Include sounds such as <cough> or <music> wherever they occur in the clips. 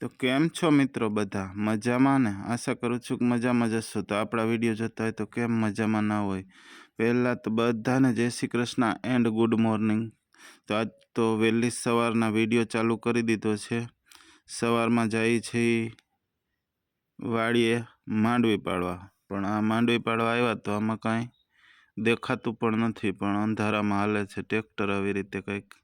તો કેમ છો મિત્રો બધા? મજામાં ને? આશા કરું છું કે મજામાં જશો તો આપણા વીડિયો જોતા હોય તો કેમ મજામાં ના હોય? પહેલાં તો બધાને જય Shri Krishna and good morning તો આજ તો વહેલી સવારના વીડિયો ચાલુ કરી દીધો છે. સવારમાં જાય છે વાડીએ માંડવી પાડવા. પણ આ માંડવી પાડવા આવ્યા તો આમાં કાંઈ દેખાતું પણ નથી, પણ અંધારામાં હાલે છે. ટ્રેક્ટર આવી રીતે કંઈક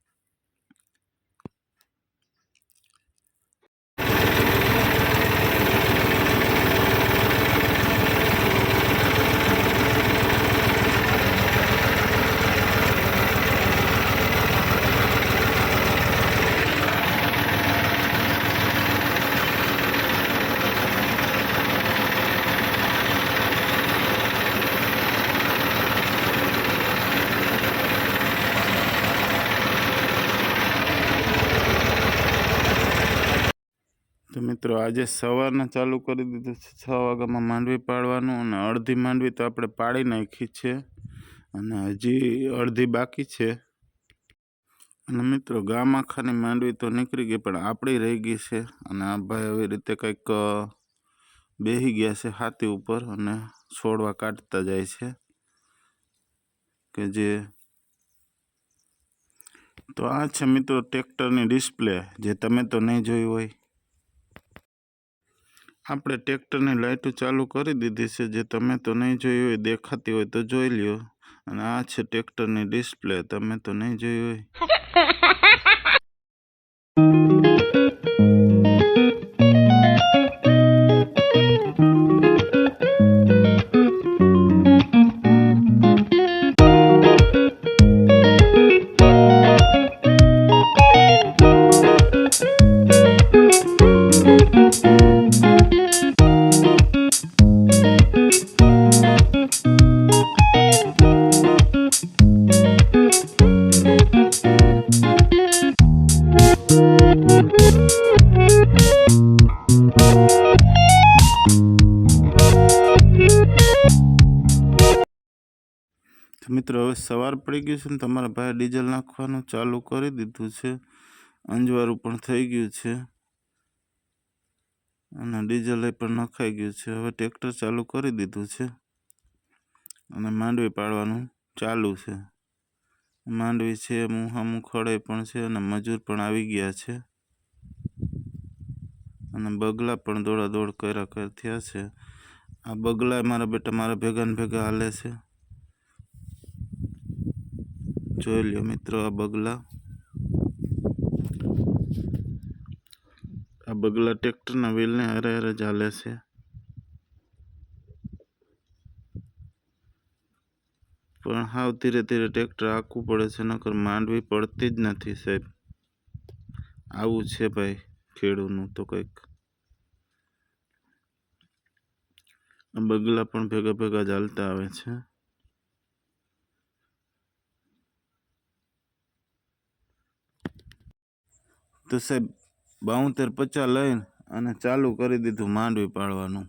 મિત્રો, આજે સવારના ચાલુ કરી દીધું છે. છ વાગ્યામાં માંડવી પાડવાનું અને અડધી માંડવી તો આપણે પાડી નાખી છે અને હજી અડધી બાકી છે. અને મિત્રો, ગામ આખાની માંડવી તો નીકળી ગઈ પણ આપણી રહી ગઈ છે અને આ ભાઈ આવી રીતે કંઈક બેહી ગયા છે હાથી ઉપર અને છોડવા કાઢતા જાય છે. કે જે તો આ છે મિત્રો ટ્રેક્ટરની ડિસ્પ્લે, જે તમે તો નહીં જોયું હોય. આપણે ટ્રેક્ટરની લાઇટો ચાલુ કરી દીધી છે, જે તમે તો નહીં જોઈ હોય, દેખાતી હોય તો જોઈ લ્યો. અને આ છે ટ્રેક્ટરની ડિસ્પ્લે, તમે તો નહીં જોઈ હોય. <laughs> સવાર પડી ગયું છે ને તમારા ભાઈ ડીઝલ નાખવાનું ચાલુ કરી દીધું છે. અંજવાળું પણ થઈ ગયું છે. અને ડીઝલ એ પણ નખાઈ ગયું છે. હવે ટ્રેક્ટર ચાલુ કરી દીધું છે. અને માંડવી પાડવાનું ચાલુ છે. માંડવી છે મુહામું ખડે પણ છે અને મજૂર પણ આવી ગયા છે. અને બગલા પણ દોડા દોડ કર્યા કર થયા છે. આ બગલા મારા બેટા મારા ભેગા ને ભેગા હાલે છે. જોઈ લ્યો મિત્રો આ બગલા. આ બગલા ટ્રેક્ટરના વ્હીલને હરે હરે ચાલે છે. પણ હાવ ધીરે ધીરે ટ્રેક્ટર આખવું પડે છે, નકર માંડવી પડતી જ નથી સાહેબ. આવું છે ભાઈ ખેડૂનું તો કંઈક. બગલા પણ ભેગા ભેગા ચાલતા આવે છે. તો સાહેબ, બાઉતેર પચાસ લઈને અને ચાલુ કરી દીધું માંડવી પાડવાનું.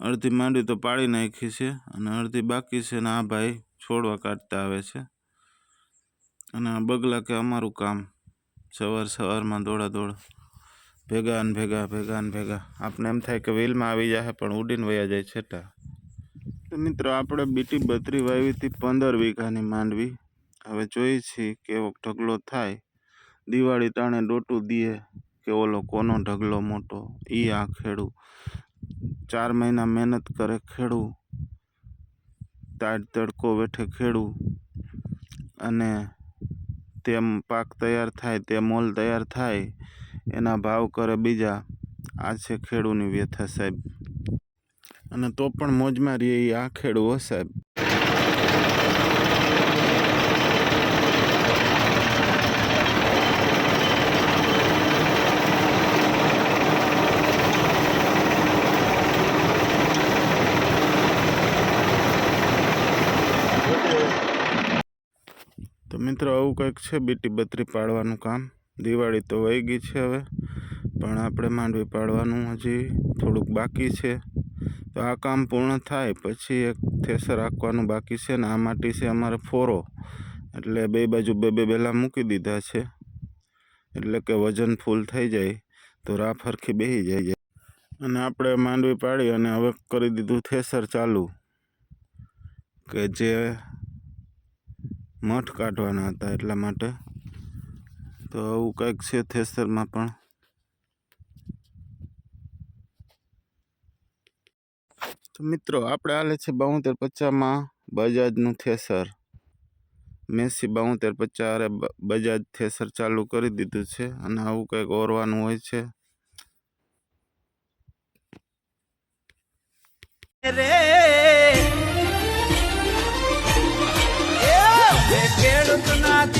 અડધી માંડવી તો પાડી નાખી છે અને અડધી બાકી છે ને આ ભાઈ છોડવા કાઢતા આવે છે. અને આ બગલા કે અમારું કામ સવાર સવારમાં દોડા દોડા. ભેગા ને ભેગા ભેગા ને ભેગા. આપણે એમ થાય કે વ્હીલમાં આવી જાય પણ ઉડીને વયા જાય છેટા. તો મિત્રો, આપણે બીટી બત્રી વાવી હતી પંદર વીઘાની માંડવી. હવે જોઈએ છીએ કેવો ઢગલો થાય. દિવાળી ટાણે ડોટું દીએ કે ઓલો કોનો ઢગલો મોટો એ આ ખેડૂ. ચાર મહિના મહેનત કરે ખેડૂ તાડ તડકો વેઠે ખેડૂ અને તેમ પાક તૈયાર થાય તે મોલ તૈયાર થાય, એના ભાવ કરે બીજા. આ છે ખેડૂની વ્યથા સાહેબ. અને તો પણ મોજમાં રહીએ આ ખેડૂ સાહેબ. મિત્રો, આવું કંઈક છે બીટી બત્રી પાડવાનું કામ? દિવાળી તો વહી ગઈ છે હવે, પણ આપણે માંડવી પાડવાનું હજી થોડુંક બાકી છે. તો આ કામ પૂર્ણ થાય પછી એક થેસર આંકવાનું બાકી છે ને આ માટી છે અમારે ફોરો. એટલે બે બાજુ બે બે બેલા મૂકી દીધા છે. એટલે કે વજન ફૂલ થઈ જાય, તો રાફ હરખી બેસી જાય અને આપણે માંડવી પાડી અને હવે કરી દીધું થેસર ચાલુ. કે જે મઠ કાઢવાના હતા એટલા માટે. તો આવું કંઈક છે થેસરમાં પણ તો મિત્રો, આપણે હાલે છે બાઉતેર પચાસમાં બજાજનું થેસર. મેસી બાઉતેર પચાસ બજાજ થેસર ચાલુ કરી દીધું છે અને આવું કંઈક ઓરવાનું હોય છે. રે Te quiero sonar